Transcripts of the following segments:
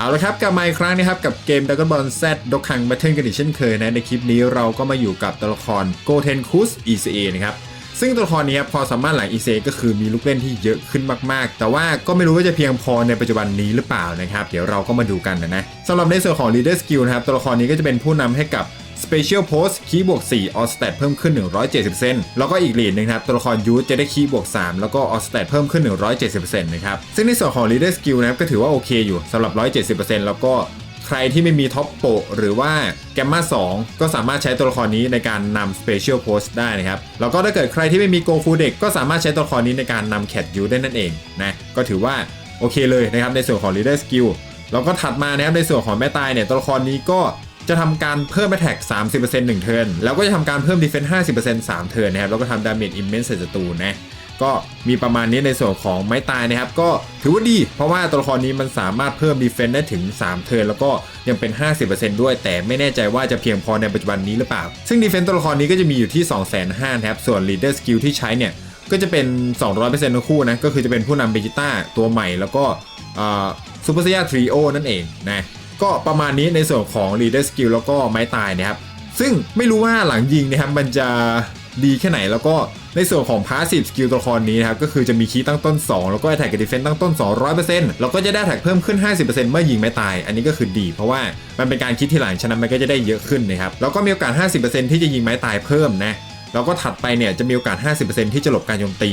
เอาละครับกลับมาอีกครั้งนะครับกับเกม Dragon Ball Z ดกคัง Battle กันอีกเช่นเคยนะในคลิปนี้เราก็มาอยู่กับตัวละครโกเทนคูสอีเซนะครับซึ่งตัวละครนี้ครับพอสามารถหลัง ECA ก็คือมีลูกเล่นที่เยอะขึ้นมากๆ แต่ว่าก็ไม่รู้ว่าจะเพียงพอในปัจจุบันนี้หรือเปล่านะครับ เดี๋ยวเราก็มาดูกันนะนะสำหรับในส่วนของ Leader Skill นะครับตัวละครนี้ก็จะเป็นผู้นำให้กับ Special Post คีบวก4 All Stat เพิ่มขึ้น 170เซนแล้วก็อีกลีดนึงครับตัวละครยูทจะได้คีบวก3แล้วก็ All Stat เพิ่มขึ้น 170นนะครับซึ่งในส่วนของ Leader Skill นะครับก็ถือว่าโอเคอยู่สำหรับ 170%แล้วก็ใครที่ไม่มีท็อปโปหรือว่าแกมมา2ก็สามารถใช้ตัวละครนี้ในการนำ Special Post ได้นะครับ แล้วก็ถ้าเกิดใครที่ไม่มี Go Full Deck ก็สามารถใช้ตัวละครนี้ในการนำ Cat U ได้นั่นเองนะก็ถือว่าโอเคเลยนะครับในส่วนของ Leader Skill แล้วก็ถัดมานะครับในส่วนของแม่ตายเนี่ยตัวละครนี้ก็ จะทำการเพิ่ม attack 30% 1 เทิร์นแล้วก็จะทำการเพิ่ม defense 50% 3 เทิร์นนะครับแล้วก็ทำ damage immense ใส่ศัตรูนะก็มีประมาณนี้ในส่วนของไม้ตายนะครับ ก็ถือว่าดี เพราะว่าตัวละครนี้มันสามารถเพิ่ม defense ได้ถึง 3 เทิร์นแล้วก็ยังเป็น 50%ด้วย แต่ไม่แน่ใจว่าจะเพียงพอในปัจจุบันนี้หรือเปล่า ซึ่ง defense ตัวละครนี้ก็จะมีอยู่ที่ 2,500,000นะครับ ส่วน leader skill ที่ใช้เนี่ย ก็จะเป็น 200%ทั้งคู่นะ ก็คือจะเป็นผู้นำเบจิต้าตัวใหม่แล้วก็ซูเปอร์เซียทริโอนั่นเองนะ ก็ประมาณนี้ในส่วนของ leader skill แล้วก็ไม้ตายนะครับ ซึ่งไม่รู้ว่าหลังยิงนะครับมันจะดีแค่ไหนแล้วก็ในส่วนของ passive skill ตัวละครนี้นะครับ ก็คือจะมีคีย์ตั้งต้น 2 แล้วก็ attack กับ defense ตั้งต้น 200%แล้วก็จะได้ attack เพิ่มขึ้น 50%เมื่อยิงไม่ตาย อันนี้ก็คือดี เพราะว่ามันเป็นการคิดที่หลังฉะนั้นมันก็จะได้เยอะขึ้นนะครับแล้วก็มีโอกาส 50%ที่จะยิงไม้ตายเพิ่มนะ แล้วก็ถัดไปเนี่ยจะมีโอกาส 50%ที่จะหลบการโจมตี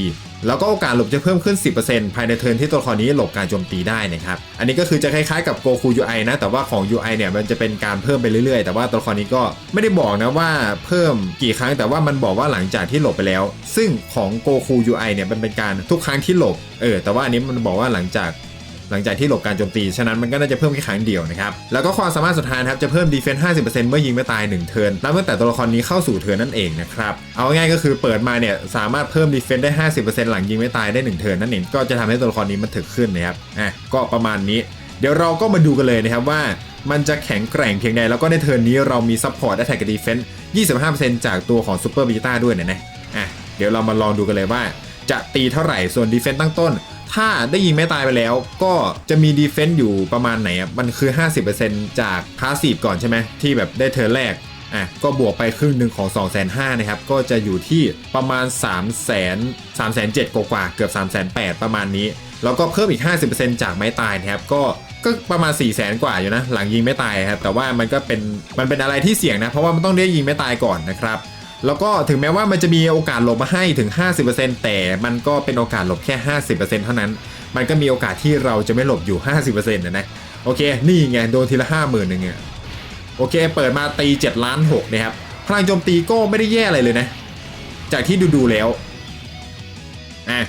แล้วก็โอกาสหลบจะเพิ่มขึ้น 10%ภายในเทิร์นที่ตัวละครนี้หลบการโจมตีได้นะครับ อันนี้ก็คือจะคล้ายๆกับ Goku UI นะ แต่ว่าของ UI เนี่ยมันจะเป็นการเพิ่มไปเรื่อยๆ แต่ว่าตัวละครนี้ก็ไม่ได้บอกนะว่าเพิ่มกี่ครั้ง แต่ว่ามันบอกว่าหลังจากที่หลบไปแล้ว ซึ่งของ Goku UI เนี่ยมันเป็นการทุกครั้งที่หลบ เออ แต่ว่าอันนี้มันบอกว่าหลังจาก หลังจากที่หลบการโจมตี ฉะนั้นมันก็น่าจะเพิ่มแค่ครั้งเดียวนะครับ แล้วก็ความสามารถสุดท้ายครับจะเพิ่มดีเฟนส์50%เมื่อยิงไม่ตาย1เทิร์นนับตั้งแต่ตัวละครนี้เข้าสู่เทิร์นนั่นเองนะครับ เอาง่ายก็คือเปิดมาเนี่ยสามารถเพิ่มดีเฟนส์ได้50%หลังยิงไม่ตายได้1เทิร์นนั่นเอง ก็จะทำให้ตัวละครนี้มันถึกขึ้นนะครับ อะ ก็ประมาณนี้ เดี๋ยวเราก็มาดูกันเลยนะครับว่ามันจะแข็งแกร่งเพียงใด แล้วก็ในเทิร์นนี้เรามีซัพพอร์ตแอตแทกกับดีเฟนส์25%จากตัวของซูเปอร์บิจิต้าด้วยนะนะ อะ เดี๋ยวเรามาลองดูกันเลยว่า จะตีเท่าไหร่ ส่วนดีเฟนส์ตั้งต้น ถ้าได้ยิงไม่ตายไปแล้ว ก็จะมีดีเฟนต์อยู่ประมาณไหนอะมันคือ 50%จากพาสซีฟก่อนใช่ไหมที่แบบได้เทิร์แรกอะก็บวกไปครึ่งหนึ่งของ 2 5 0 0 0นะครับ ก็จะอยู่ที่ประมาณ 3 0 0 0 0 3 7 0 0 0กว่าเกือบ 3 8 0 0 0ประมาณนี้ แล้วก็เพิ่มอีก 50%จากไม้ตายนะครับ ก็ก็ประมาณ 4 0 0 0 0 0 กว่าอยู่นะ หลังยิงไม่ตายครับ แต่ว่ามันก็เป็นมันเป็นอะไรที่เสี่ยงนะ เพราะว่ามันต้องได้ยิงไม่ตายก่อนนะครับ แล้วก็ถึงแม้ว่ามันจะมีโอกาสหลบมาให้ถึง 50%แต่มันก็เป็นโอกาสหลบแค่ 50%เท่านั้น มันก็มีโอกาสที่เราจะไม่หลบอยู่ 50%นะนะ โอเค นี่ไง โดนทีละ 50,000นึงเนี่ยโอเค เปิดมาตี7ล้าน6นะครับ พลังโจมตีก็ไม่ได้แย่อะไรเลยนะ จากที่ดูดูๆแล้ว อะ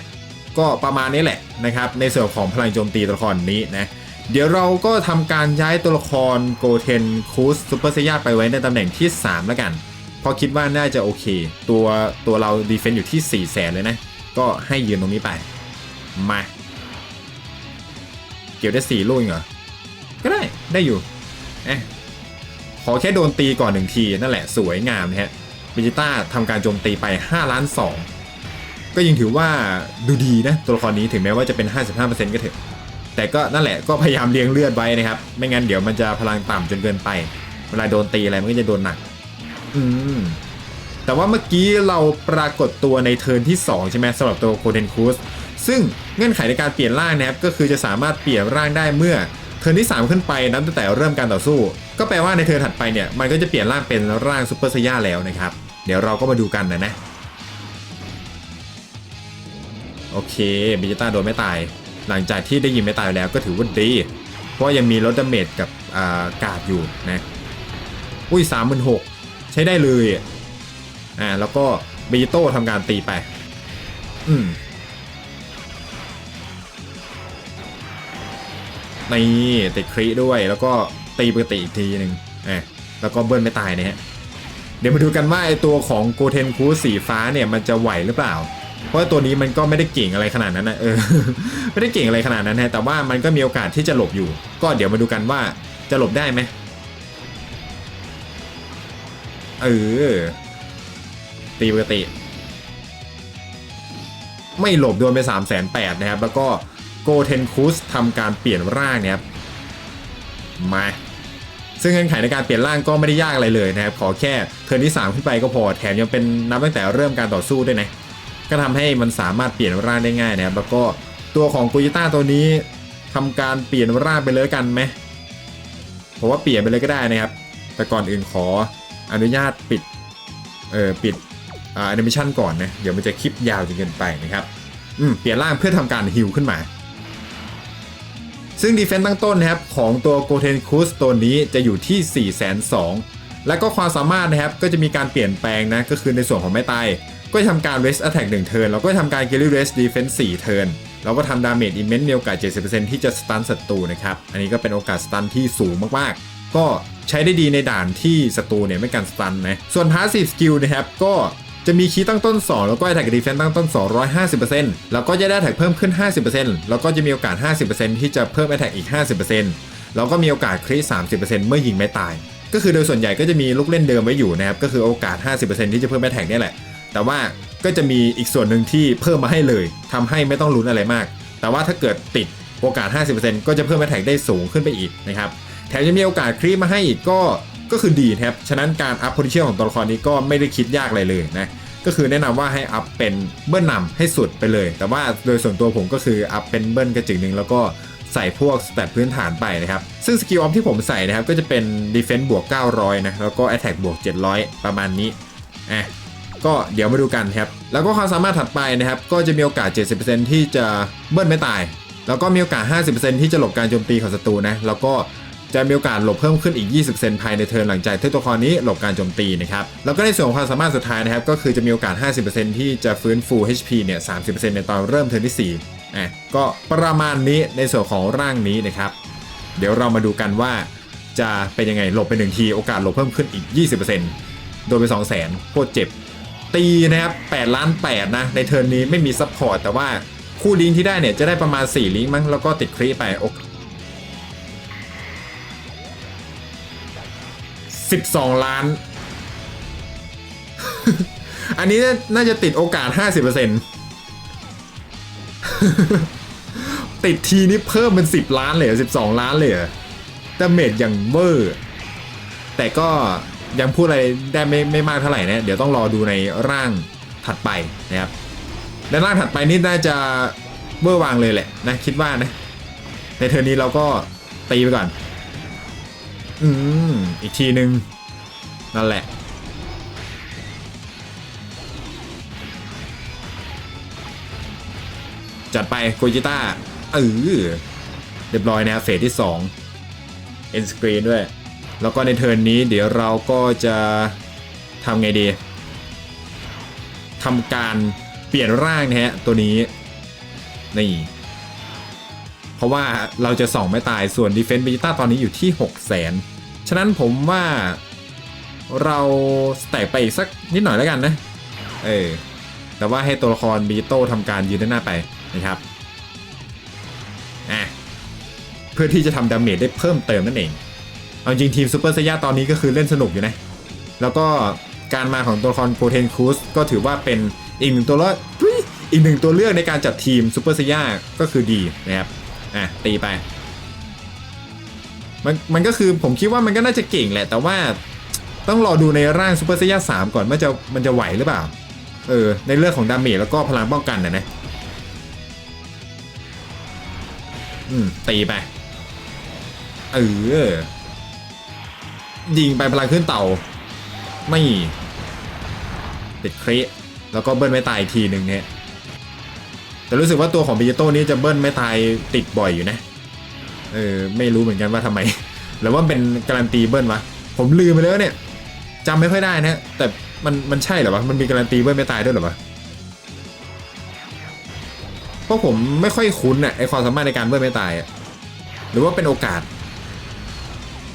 ก็ประมาณนี้แหละนะครับ ในส่วนของพลังโจมตีตัวละครนี้นะ เดี๋ยวเราก็ทำการย้ายตัวละครโกเทนคูสซูเปอร์เซียไปไว้ในตำแหน่งที่ 3 แล้วกัน เพราะคิดว่าน่าจะโอเค ตัวตัวเราดีเฟนต์อยู่ที่ 4 0 0แสนเลยนะ ก็ให้ยืนตรงนี้ไป มา เกี่ยวได้ 4 ลูกเหรอ ก็ได้ได้อยู่เอะขอแค่โดนตีก่อนหนึ่งที นั่นแหละสวยงามนะฮะวิจิต้าทำการโจมตีไป 5 ล้าน 2 ก็ยังถือว่าดูดีนะ ตัวละครนี้ถึงแม้ว่าจะเป็น 55%ก็เถอะ แต่ก็นั่นแหละก็พยายามเลี้ยงเลือดไว้นะครับ ไม่งั้นเดี๋ยวมันจะพลังต่ำจนเกินไป เวลาโดนตีอะไรมันก็จะโดนหนัก อืมแต่ว่าเมื่อกี้เราปรากฏตัวในเทิร์นที่ 2 ใช่ไหมสำหรับตัวโคเทนคูสซึ่งเงื่อนไขในการเปลี่ยนร่างนะครับก็คือจะสามารถเปลี่ยนร่างได้เมื่อเทิร์นที่ 3 ขึ้นไปนับตั้งแต่เริ่มการต่อสู้ ก็แปลว่าในเทิร์นถัดไปเนี่ยมันก็จะเปลี่ยนร่างเป็นร่างซูเปอร์ไซย่าแล้วนะครับ เดี๋ยวเราก็มาดูกันนะนะ โอเคบิจิต้าโดนไม่ตาย หลังจากที่ได้ยิงไม่ตายแล้วก็ถือว่าดี เพราะยังมีลดดาเมจกับอากาดอยู่นะ อุ้ยสามหมื่นหก ช้ได้เลยอ่าแล้วก็บิจิโต้ทำการตีไป อืมนี่ติดครีด้วยแล้วก็ตีปกติอีกทีหนึ่งอะแล้วก็เบิ้ลไม่ตายนะฮะเดี๋ยวมาดูกันว่าไอตัวของโกเทนคูสีฟ้าเนี่ยมันจะไหวหรือเปล่า เพราะตัวนี้มันก็ไม่ได้เก่งอะไรขนาดนั้นนะเออไม่ได้เก่งอะไรขนาดนั้นนะแต่ว่ามันก็มีโอกาสที่จะหลบอยู่ ก็เดี๋ยวมาดูกันว่าจะหลบได้ไหม เออ ตีปกติ ไม่หลบโดนไป3ามแสนแปดนะครับ แล้วก็โกเทนคูสทำการเปลี่ยนร่างเนี่ยครับ มา ซึ่งเงื่อนไขในการเปลี่ยนร่างก็ไม่ได้ยากอะไรเลยนะครับ ขอแค่เทิร์นที่ 3 ขึ้นไปก็พอ แถมยังเป็นนับตั้งแต่เริ่มการต่อสู้ด้วยนะ ก็ทำให้มันสามารถเปลี่ยนร่างได้ง่ายนะครับ แล้วก็ตัวของกุยิต้าตัวนี้ทำการเปลี่ยนร่างไปเลยกันไหมผมว่าเปลี่ยนไปเลยก็ได้นะครับ แต่ก่อนอื่นขอ อนุญาตปิด เอ่อ ปิดอ่าแอนิเมชันก่อนนะ เดี๋ยวมันจะคลิปยาวจนเกินไปนะครับ อืม เปลี่ยนร่างเพื่อทำการฮิลขึ้นมา ซึ่งดีเฟนต์ตั้งต้นนะครับ ของตัวโกเทนคูสตัวนี้จะอยู่ที่ 4 2 0 0 0และก็ความสามารถนะครับ ก็จะมีการเปลี่ยนแปลงนะ ก็คือในส่วนของไม้ตายก็จะทำการ rest attack 1เทิร์นแล้วก็ทำการ g a l l y rest defense 4เทิร์นแล้วก็ทำ damage immense มีโอกาส 70%ที่จะสตันศัตรูนะครับ อันนี้ก็เป็นโอกาสสตันที่สูงมากๆ ก็ ใช้ได้ดีในด่านที่ศัตรูเนี่ยไม่กันสตันนะ ส่วน passive skill นะครับก็จะมีคีย์ตั้งต้น 2 แล้วก็ attack defense ตั้งต้น 250%แล้วก็จะได้ attack เพิ่มขึ้น 50%แล้วก็จะมีโอกาส 50%ที่จะเพิ่ม attack อีก 50%แล้วก็มีโอกาสคริส30%เมื่อยิงไม่ตาย ก็คือโดยส่วนใหญ่ก็จะมีลูกเล่นเดิมไว้อยู่นะครับ ก็คือโอกาส 50%ที่จะเพิ่ม attack นี่แหละ แต่ว่าก็จะมีอีกส่วนหนึ่งที่เพิ่มมาให้เลยทำให้ไม่ต้องลุ้นอะไรมาก แต่ว่าถ้าเกิดติดโอกาส 50%ก็จะเพิ่ม attack ได้สูงขึ้นไปอีกนะครับ แถมยังมีโอกาสครีมาให้อีกก็ก็คือดีนะครับ ฉะนั้นการอัพ potential ของตัวละครนี้ก็ไม่ได้คิดยากอะไรเลยนะ ก็คือแนะนำว่าให้อัพเป็นเบิ้ลนำให้สุดไปเลย แต่ว่าโดยส่วนตัวผมก็คืออัพเป็นเบิ้ลกระจึงหนึ่งแล้วก็ใส่พวกสเตตพื้นฐานไปนะครับ ซึ่งสกิลออฟที่ผมใส่นะครับ ก็จะเป็น defense บวก 900 นะ แล้วก็ attack บวก 700 ประมาณนี้อะก็เดี๋ยวมาดูกันครับ แล้วก็ความสามารถถัดไปนะครับ ก็จะมีโอกาส 70%ที่จะเบิ้ลไม่ตาย แล้วก็มีโอกาส 50%ที่จะหลบการโจมตีของศัตรูนะ แล้วก็ จะมีโอกาสหลบเพิ่มขึ้นอีก 20%ภายในเทิร์นหลังจากที่ตัวละครนี้หลบการโจมตีนะครับ แล้วก็ในส่วนของความสามารถสุดท้ายนะครับ ก็คือจะมีโอกาส 50%ที่จะฟื้นฟู HP เนี่ย 30%ในตอนเริ่มเทิร์นที่ 4อะก็ประมาณนี้ในส่วนของร่างนี้นะครับ เดี๋ยวเรามาดูกันว่าจะเป็นยังไงหลบไปหนึ่งทีโอกาสหลบเพิ่มขึ้นอีก 20%โดนไป 2 0 0 0 0 0โคตรเจ็บ ตีนะครับ8ล้าน8นะในเทิร์นนี้ไม่มีซัพพอร์ตแต่ว่าคู่ลิงก์ที่ได้เนี่ยจะได้ประมาณ 4 ลิงก์มั้งแล้วก็ติดครีไป 12 ล้าน อันนี้น่าจะติดโอกาส 50%ติดทีนี้เพิ่มเป็น 10 ล้านเลยเหรอ12 ล้านเลยดาเมจอย่างเวอร์ แต่ก็ยังพูดอะไรได้ไม่ไม่มากเท่าไหร่นะ เดี๋ยวต้องรอดูในร่างถัดไปนะครับในร่างถัดไปนี่น่าจะเวอร์วางเลยแหละนะคิดว่านะ ในเทอร์นี้เราก็ตีไปก่อน อืมอีกทีหนึ่งนั่นแหละ จัดไปโกจิต้าเออเรียบร้อยนะเฟสที่2 end screen ด้วย แล้วก็ในเทิร์นนี้เดี๋ยวเราก็จะทำไงดีทำการเปลี่ยนร่างนะฮะตัวนี้ นี่ เพราะว่าเราจะส่องไม่ตายส่วน Defense b e g i t a ตอนนี้อยู่ที่ 6 0 0 0 0 0 ฉะนั้นผมว่าเราแตกไปอีกสักนิดหน่อยแล้วกันนะ เออ แต่ว่าให้ตัวละครบีโต้ทำการยืนด้านหน้าไปนะครับอะเพื่อที่จะทำดาเมจได้เพิ่มเติมนั่นเอง เอาจริงทีมซูเปอร์ซย่าตอนนี้ก็คือเล่นสนุกอยู่นะ แล้วก็การมาของตัวละครโปรเทนคูสก็ถือว่าเป็นอีกหนึ่งตัวเลือกอีกหนึ่งตัวเลือกในการจัดทีมซูเปอร์ซย่าก็คือดีนะครับ อะตีไป มันมันก็คือผมคิดว่ามันก็น่าจะเก่งแหละ แต่ว่าต้องรอดูในร่างซูเปอร์ซย่าสามก่อนว่าจะมันจะไหวหรือเปล่า เออ ในเรื่องของดาเมจแล้วก็พลังป้องกันนะนะอืม ตีไป เออ ยิงไปพลังขึ้นเต่า ไม่ติดครแล้วก็เบิ้ลไม่ตายอีกทีหนึ่งเนี่ย แต่รู้สึกว่าตัวของบิจิโต้นี้จะเบิ้ลไม่ตายติดบ่อยอยู่นะ เออไม่รู้เหมือนกันว่าทำไม หรือว่าเป็นการันตีเบิ้ลวะ ผมลืมไปแล้วเนี่ยจำไม่ค่อยได้นะ แต่มันมันใช่เหรอวะ มันมีการันตีเบิ้ลไม่ตายด้วยหรอวะเพราะผมไม่ค่อยคุ้นอะไอความสามารถในการเบิ้ลไม่ตายอะหรือว่าเป็นโอกาส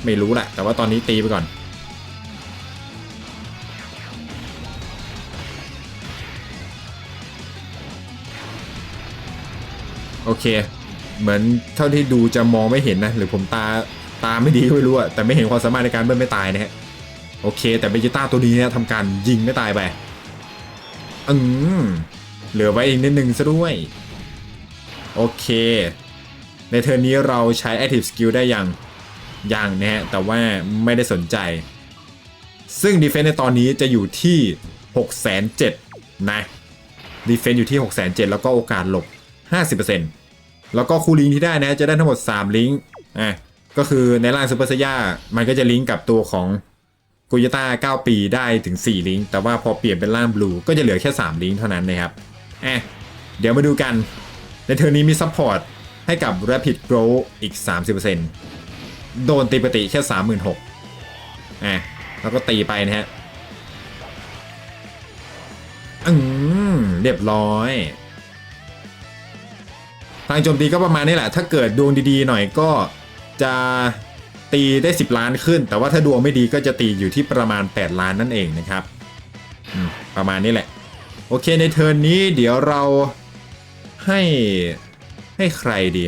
ไม่รู้แหละแต่ว่าตอนนี้ตีไปก่อน เค เหมือนเท่าที่ดูจะมองไม่เห็นนะ หรือผมตาตาไม่ดีก็ไม่รู้อะแต่ไม่เห็นความสามารถในการเบิ้ลไม่ตายนะฮะโอเค แต่เบจิต้าตัวนี้เนี่ยทำการยิงไม่ตายไปอืมเหลือไว้อีกนิดนึงซะด้วย โอเค ในเทิร์นนี้เราใช้ Active Skill ได้อยังอยังนะฮะแต่ว่าไม่ได้สนใจ ซึ่งดีเฟน s ์ในตอนนี้จะอยู่ที่ 6 7 0 0 0นะดีเฟน s ์อยู่ที่ 6 7 0 0 0 แล้วก็โอกาสหลบ 50% แล้วก็คูลิงที่ได้นะจะได้ทั้งหมด 3 ลิงก์อะก็คือในร่างซูเปอร์ซย่ามันก็จะลิงก์กับตัวของกุยต้า 9 ปีได้ถึง 4 ลิงก์แต่ว่าพอเปลี่ยนเป็นร่างบลูก็จะเหลือแค่ 3 ลิงก์เท่านั้นนะครับอะเดี๋ยวมาดูกัน ในเทอร์นี้มีซัพพอร์ตให้กับ Rapid Grow อีก 30%โดนตีปกติแค่ 36,000อะแล้วก็ตีไปนะฮะอืมเรียบร้อย ทางโจมตีก็ประมาณนี้แหละ ถ้าเกิดดวงดีๆหน่อยก็จะตีได้ 10 ล้านขึ้น แต่ว่าถ้าดวงไม่ดีก็จะตีอยู่ที่ประมาณ 8 ล้านนั่นเองนะครับประมาณนี้แหละ โอเคในเทิร์นนี้เดี๋ยวเราให้ให้ใครดี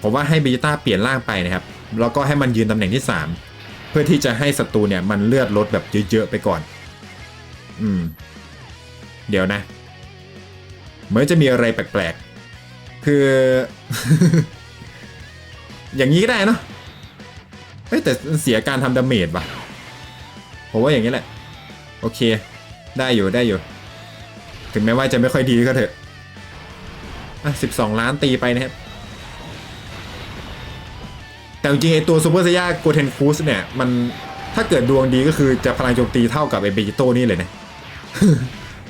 ผมว่าให้เบจิต้าเปลี่ยนร่างไปนะครับ แล้วก็ให้มันยืนตำแหน่งที่ 3 เพื่อที่จะให้ศัตรูเนี่ยมันเลือดลดแบบเยอะๆไปก่อน อืม เดี๋ยวนะ เหมือนจะมีอะไรแปลกๆ คือ อย่างนี้ก็ได้เนาะเฮ้แต่เสียการทำดาเมจว่ะผมว่าอย่างนี้แหละ โอเค ได้อยู่ได้อยู่ ถึงแม้ว่าจะไม่ค่อยดีก็เถอะ อะ12ล้านตีไปนะครับ แต่จริงๆไอตัวซูเปอร์เซย่าโกเทนคูสเนี่ย มันถ้าเกิดดวงดีก็คือจะพลังโจมตีเท่ากับไอเบจิโต้นี่เลยนะ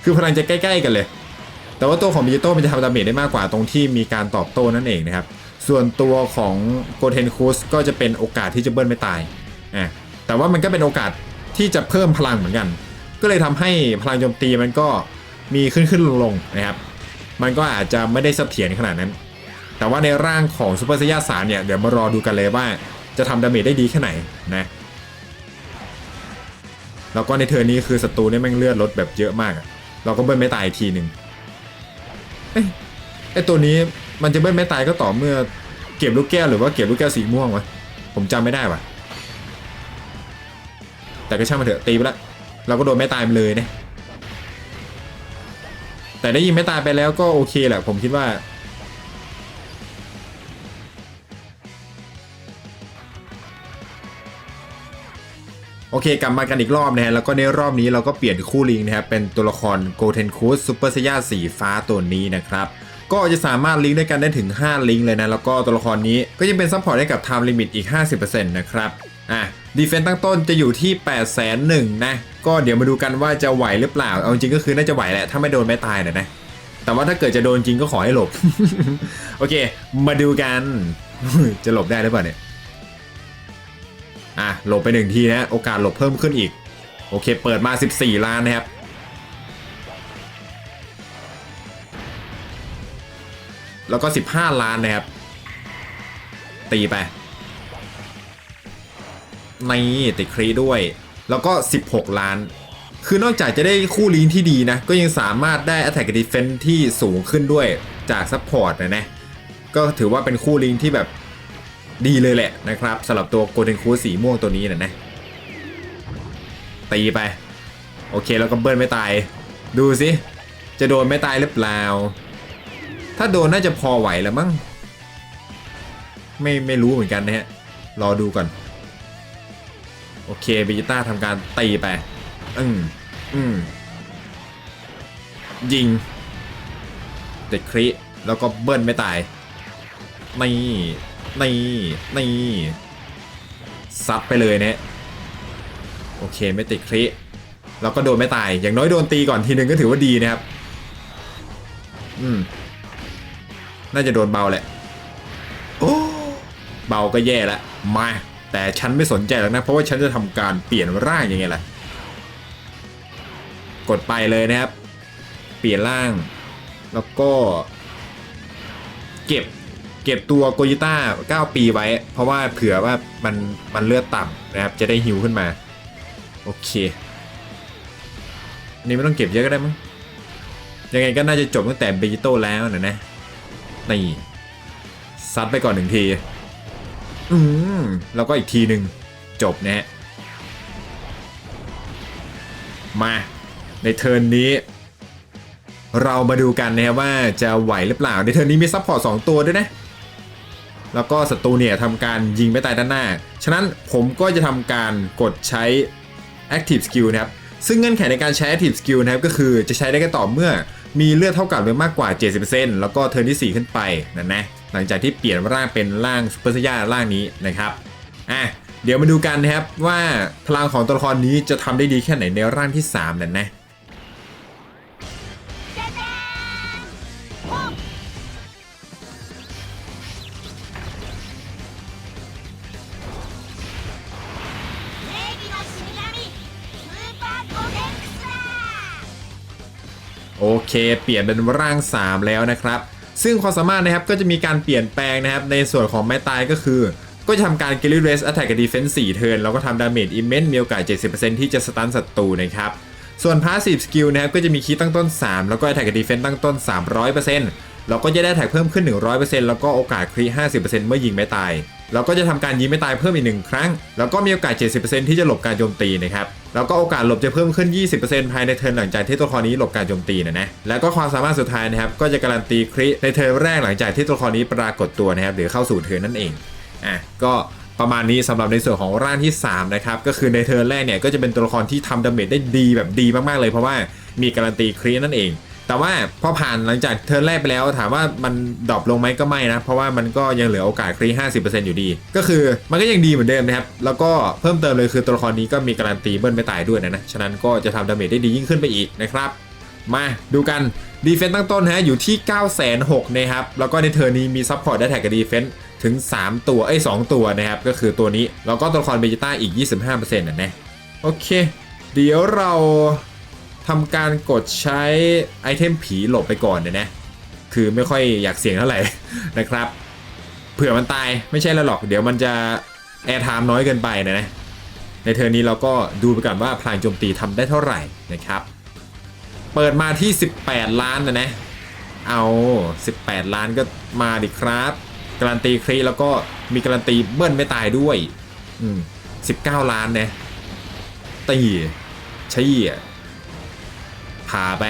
คือพลังจะใกล้ ๆ กันเลย แต่ว่าตัวของเบจิโต้มันจะทำดาเมจได้มากกว่าตรงที่มีการตอบโต้นั่นเองนะครับ ส่วนตัวของโกเทนคูสก็จะเป็นโอกาสที่จะเบิ้ลไม่ตายอะแต่ว่ามันก็เป็นโอกาสที่จะเพิ่มพลังเหมือนกัน ก็เลยทำให้พลังโจมตีมันก็มีขึ้นขึ้นลงลงนะครับ มันก็อาจจะไม่ได้เสถียรขนาดนั้น แต่ว่าในร่างของซูเปอร์เซย่าสามเนี่ยเดี๋ยวมารอดูกันเลยว่าจะทำดาเมจได้ดีแค่ไหนนะแล้วก็ในเทอร์นี้คือศัตรูเนี่ยแม่งเลือดลดแบบเยอะมาก เราก็เบิ้ลไม่ตายอีกทีหนึ่ง เอ้ยไอตัวนี้มันจะเบิ้ลไม่ตายก็ต่อเมื่อเก็บลูกแก้วหรือว่าเก็บลูกแก้วสีม่วงวะผมจำไม่ได้วะแต่ก็ช่างมันเถอะตีไปละเราก็โดนไม่ตายไปเลยเนี่ยแต่ได้ยิงไม่ตายไปแล้วก็โอเคแหละผมคิดว่า โอเค กลับมากันอีกรอบนะฮะแล้วก็ในรอบนี้เราก็เปลี่ยนคู่ลิงนะครับเป็นตัวละครโกเทนคูสซูเปอร์เซียสีฟ้าตัวนี้นะครับก็จะสามารถลิงก์ด้วยกันได้ถึง 5 ลิงก์เลยนะ แล้วก็ตัวละครนี้ก็ยังเป็นซัพพอร์ตให้กับ Time Limit อีก 50%นะครับอะดีเฟนต์ตั้งต้นจะอยู่ที่ 8 0 0 0 0 0นะ ก็เดี๋ยวมาดูกันว่าจะไหวหรือเปล่า เอาจริงก็คือน่าจะไหวแหละ ถ้าไม่โดนไม่ตายนะนะ แต่ว่าถ้าเกิดจะโดนจริงก็ขอให้หลบ โอเค มาดูกัน จะหลบได้หรือเปล่าเนี่ย อะหลบไปหนึ่งทีนะโอกาสหลบเพิ่มขึ้นอีก โอเค เปิดมา 14 ล้านนะครับ แล้วก็ 15 ล้านนะครับ ตีไปนี่ติดครีด้วย แล้วก็ 16 ล้าน คือนอกจากจะได้คู่ลิงที่ดีนะ ก็ยังสามารถได้ Attack Defense ที่สูงขึ้นด้วยจากซัพพอร์ตนะนะ ก็ถือว่าเป็นคู่ลิงที่แบบ ดีเลยแหละนะครับสำหรับตัวโกลเด้นคูสีม่วงตัวนี้นะนะตีไป โอเคแล้วก็เบิ้ลไม่ตาย ดูสิ จะโดนไม่ตายหรือเปล่า ถ้าโดนน่าจะพอไหวแล้วมั้งไม่ไม่รู้เหมือนกันนะฮะ รอดูก่อน โอเคเบจิต้าทำการตีไป อืมอืมยิงเด็ดคริแล้วก็เบิ้ลไม่ตายนี่ นี่นี่ซัดไปเลยเนี่ยโอเคไม่ติดคริแล้วก็โดนไม่ตาย อย่างน้อยโดนตีก่อนทีนึงก็ถือว่าดีนะครับ อืม น่าจะโดนเบาแหละ โอ้ เบาก็แย่ละ มา แต่ฉันไม่สนใจหรอกนะ เพราะว่าฉันจะทำการเปลี่ยนร่างยังไงล่ะ กดไปเลยนะครับ เปลี่ยนร่าง แล้วก็ เก็บ เก็บตัวโกยิต้า9 ปีไว้ เพราะว่าเผื่อว่ามันมันเลือดต่ำนะครับ จะได้ฮิวขึ้นมา โอเคอันนี้ไม่ต้องเก็บเยอะก็ได้มั้งยังไงก็น่าจะจบตั้งแต่เบจิโต้แล้วนะนะนี่ซัดไปก่อนหนึ่งที อืมแล้วก็อีกทีหนึ่งจบนะฮะมา ในเทิร์นนี้ เรามาดูกันนะครับว่าจะไหวหรือเปล่า ในเทิร์นนี้มีซัพพอร์ตสองตัวด้วยนะ แล้วก็ศัตรูเนี่ยทำการยิงไม่ตายด้านหน้า ฉะนั้นผมก็จะทำการกดใช้ Active Skill นะครับ ซึ่งเงื่อนไขในการใช้ Active Skill นะครับก็คือจะใช้ได้แค่ต่อเมื่อมีเลือดเท่ากับหรือมากกว่า 70%แล้วก็เทิร์นที่ 4 ขึ้นไปนั่นนะ หลังจากที่เปลี่ยนร่างเป็นร่างซูเปอร์ซย่าร่างนี้นะครับ อะ เดี๋ยวมาดูกันนะครับว่าพลังของตัวละครนี้จะทำได้ดีแค่ไหนในร่างที่3นั่นนะ โอเค เปลี่ยนเป็นร่าง 3 แล้วนะครับ ซึ่งความสามารถนะครับก็จะมีการเปลี่ยนแปลงนะครับ ในส่วนของไม้ตายก็คือ ก็จะทำการ g a l l y Race Attack กับ Defense 4เทิร์นแล้วก็ทำดาเมจ Immense มีโอกาส 70%ที่จะสตันศัตรูนะครับส่วน Passive Skill นะครับก็จะมีคีย์ตั้งต้น 3 แล้วก็ Attack กับ Defense ตั้งต้น 300%แล้วก็จะได้แท็กเพิ่มขึ้น 100%แล้วก็โอกาสครี50%เมื่อยิงไม่ตาย แล้วก็จะทำการยิงไม่ตายเพิ่มอีกหนึ่งครั้ง แล้วก็มีโอกาส 70%ที่จะหลบการโจมตีนะครับแล้วก็โอกาสหลบจะเพิ่มขึ้น 20%ภายในเทิร์นหลังจากที่ตัวละครนี้หลบการโจมตีนะนะ แล้วก็ความสามารถสุดท้ายนะครับ ก็จะการันตีคริในเทิร์นแรกหลังจากที่ตัวละครนี้ปรากฏตัวนะครับหรือเข้าสู่เทิร์นนั่นเอง อะ ก็ประมาณนี้สำหรับในส่วนของร่างที่ 3 นะครับ ก็คือในเทิร์นแรกเนี่ยก็จะเป็นตัวละครที่ทำดาเมจได้ดีแบบดีมากๆเลยเพราะว่ามีการันตีครินั่นเอง แต่ว่าพอผ่านหลังจากเทิร์นแรกไปแล้ว ถามว่ามันดรอปลงไหมก็ไม่นะ เพราะว่ามันก็ยังเหลือโอกาสครี50%อยู่ดี ก็คือมันก็ยังดีเหมือนเดิมนะครับ แล้วก็เพิ่มเติมเลยคือตัวละครนี้ก็มีการันตีเบิ้ลไม่ตายด้วยนะนะ ฉะนั้นก็จะทำดาเมจได้ดียิ่งขึ้นไปอีกนะครับ มาดูกันดีเฟนต์ตั้งต้นฮะอยู่ที่9 6 0 0 0นะครับ แล้วก็ในเทอร์นนี้มีซัพพอร์ตได้แท็กกับดีเฟนต์ถึง 3 ตัวเอ้2ตัวนะครับ ก็คือตัวนี้ แล้วก็ตัวละครเบจิต้าอีก 25%นะนะโอเค เดี๋ยวเรา ทำการกดใช้ไอเทมผีหลบไปก่อนเนี่ยนะ คือไม่ค่อยอยากเสี่ยงเท่าไหร่นะครับ เผื่อมันตายไม่ใช่แล้วหรอก เดี๋ยวมันจะแอร์ไทม์น้อยเกินไปนะนะ ในเทอร์นนี้เราก็ดูไปก่อนว่าพลางโจมตีทำได้เท่าไหร่นะครับ เปิดมาที่ 18 ล้านนะนะ เอา 18 ล้านก็มาดิครับการันตีครีแล้วก็มีการันตีเบิ้ลไม่ตายด้วย อืม19 ล้านนะตีใช่อะ พาไป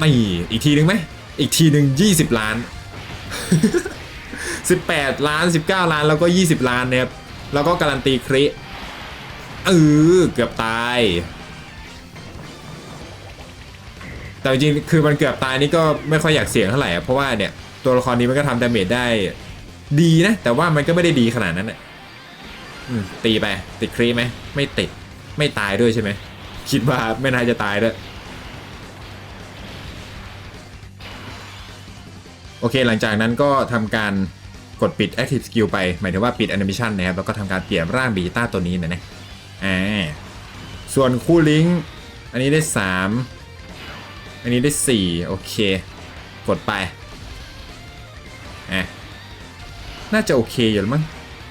นี่อีกทีนึงไหมอีกทีหนึ่ง20 ล้าน 18 ล้าน 19 ล้านแล้วก็ 20 ล้านนะครับแล้วก็การันตีครีเออเกือบตาย แต่จริงคือมันเกือบตายนี่ก็ไม่ค่อยอยากเสี่ยงเท่าไหร่อะเพราะว่าเนี่ยตัวละครนี้มันก็ทำดาเมจได้ดีนะ แต่ว่ามันก็ไม่ได้ดีขนาดนั้นอะตีไปติดครีไหมไม่ติดไม่ตายด้วยใช่ไหม คิดว่าไม่น่าจะตายด้วยโอเค หลังจากนั้นก็ทำการกดปิด Active Skill ไป หมายถึงว่าปิด Animation นะครับ แล้วก็ทำการเปลี่ยนร่างบีต้าตัวนี้นะนะอ่าส่วนคู่ลิงก์อันนี้ได้ 3 อันนี้ได้ 4 โอเค กดไปอะน่าจะโอเคอยู่แล้วมั้ง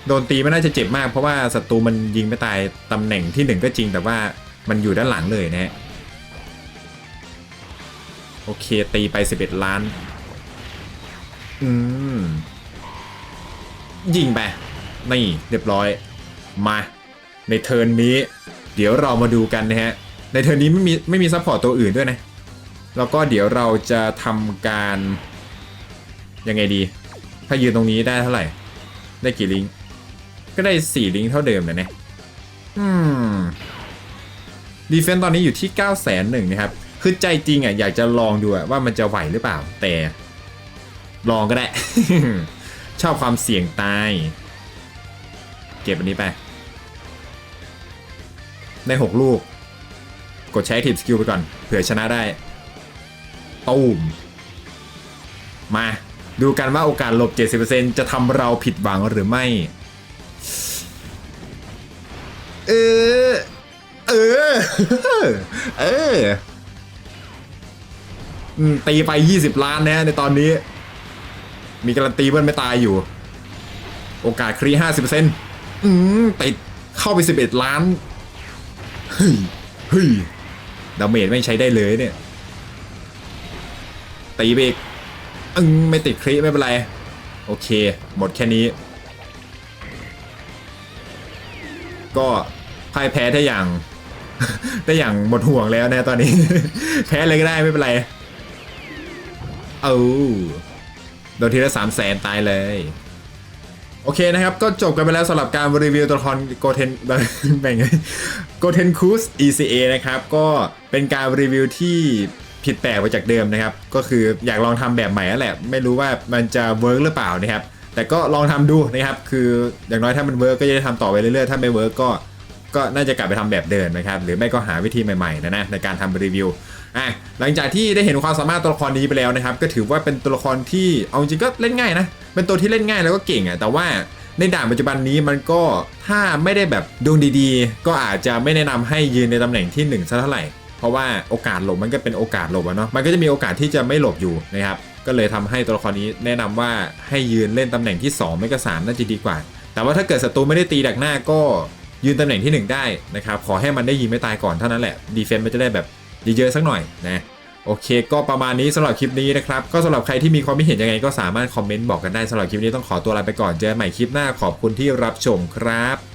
โดนตีไม่น่าจะเจ็บมากเพราะว่าศัตรูมันยิงไม่ตายตำแหน่งที่หนึ่งก็จริงแต่ว่า มันอยู่ด้านหลังเลยนะฮะโอเค ตีไป 11 ล้าน อืม ยิงไป นี่เรียบร้อย มา ในเทิร์นนี้ เดี๋ยวเรามาดูกันนะฮะ ในเทิร์นนี้ไม่มีไม่มีซัพพอร์ตตัวอื่นด้วยนะ แล้วก็เดี๋ยวเราจะทำการ ยังไงดี ถ้ายืนตรงนี้ได้เท่าไหร่ ได้กี่ลิงก์ ก็ได้ 4 ลิงก์เท่าเดิมเลยนะ อืม ดีเฟนตอนนี้อยู่ที่ 9 0 0 0 0 0นะครับ คือใจจริงอะอยากจะลองดูว่ามันจะไหวหรือเปล่า แต่ลองก็ได้ ชอบความเสี่ยงตาย เก็บอันนี้ไป ได้ 6 ลูก กดใช้ทีมสกิลไปก่อน เผื่อชนะได้ตูมมาดูกันว่าโอกาสหลบ 70%จะทำเราผิดหวังหรือไม่ เออ เออ เออตีไป 20 ล้านนะในตอนนี้ มีการันตีเบิ้ลไม่ตายอยู่ โอกาสครี50%อืมติดเข้าไป 11 ล้าน เฮ้ย เฮ้ย ดาเมจไม่ใช้ได้เลยเนี่ย ตีไปอีกอึ้งไม่ติดครีไม่เป็นไร โอเค หมดแค่นี้ ก็พ่ายแพ้ได้อย่าง ได้อย่างหมดห่วงแล้วนะตอนนี้ แพ้เลยก็ได้ไม่เป็นไร เอาดนทีละ3 0 0แสนตายเลย โอเคนะครับ ก็จบกันไปแล้วสำหรับการรีวิวตัวละครโกเทนแบ่งโกเทนคูส ECA นะครับ ก็เป็นการรีวิวที่ผิดแปลกไปจากเดิมนะครับ ก็คืออยากลองทำแบบใหม่แล้วแหละ ไม่รู้ว่ามันจะเวิร์กหรือเปล่านะครับ แต่ก็ลองทำดูนะครับ คืออย่างน้อยถ้ามันเวิร์กก็จะได้ทำต่อไปเรื่อยๆ ถ้าไม่เวิร์กก็ ก็น่าจะกลับไปทำแบบเดิมนะครับ หรือไม่ก็หาวิธีใหม่ๆนะนะในการทำรีวิวอะหลังจากที่ได้เห็นความสามารถตัวละครนี้ไปแล้วนะครับ ก็ถือว่าเป็นตัวละครที่เอาจริงก็เล่นง่ายนะ เป็นตัวที่เล่นง่ายแล้วก็เก่งอะแต่ว่าในด่านปัจจุบันนี้มันก็ถ้าไม่ได้แบบดวงดีๆ ก็อาจจะไม่แนะนำให้ยืนในตำแหน่งที่1สักเท่าไหร่เพราะว่าโอกาสหลบมันก็เป็นโอกาสหลบอะเนาะมันก็จะมีโอกาสที่จะไม่หลบอยู่นะครับก็เลยทำให้ตัวละครนี้แนะนำว่าให้ยืนเล่นตำแหน่งที่2ไม่ก็3น่าจะดีกว่า แต่ว่าถ้าเกิดศัตรูไม่ได้ตีดักหน้าก็ ยืนตำแหน่งที่ 1 ได้นะครับ ขอให้มันได้ยิงไม่ตายก่อนเท่านั้นแหละดีเฟนต์มันจะได้แบบเยอะๆสักหน่อยนะโอเค ก็ประมาณนี้สำหรับคลิปนี้นะครับ ก็สำหรับใครที่มีความคิดเห็นยังไงก็สามารถคอมเมนต์บอกกันได้สำหรับคลิปนี้ต้องขอตัวลาไปก่อนเจอกันใหม่คลิปหน้าขอบคุณที่รับชมครับ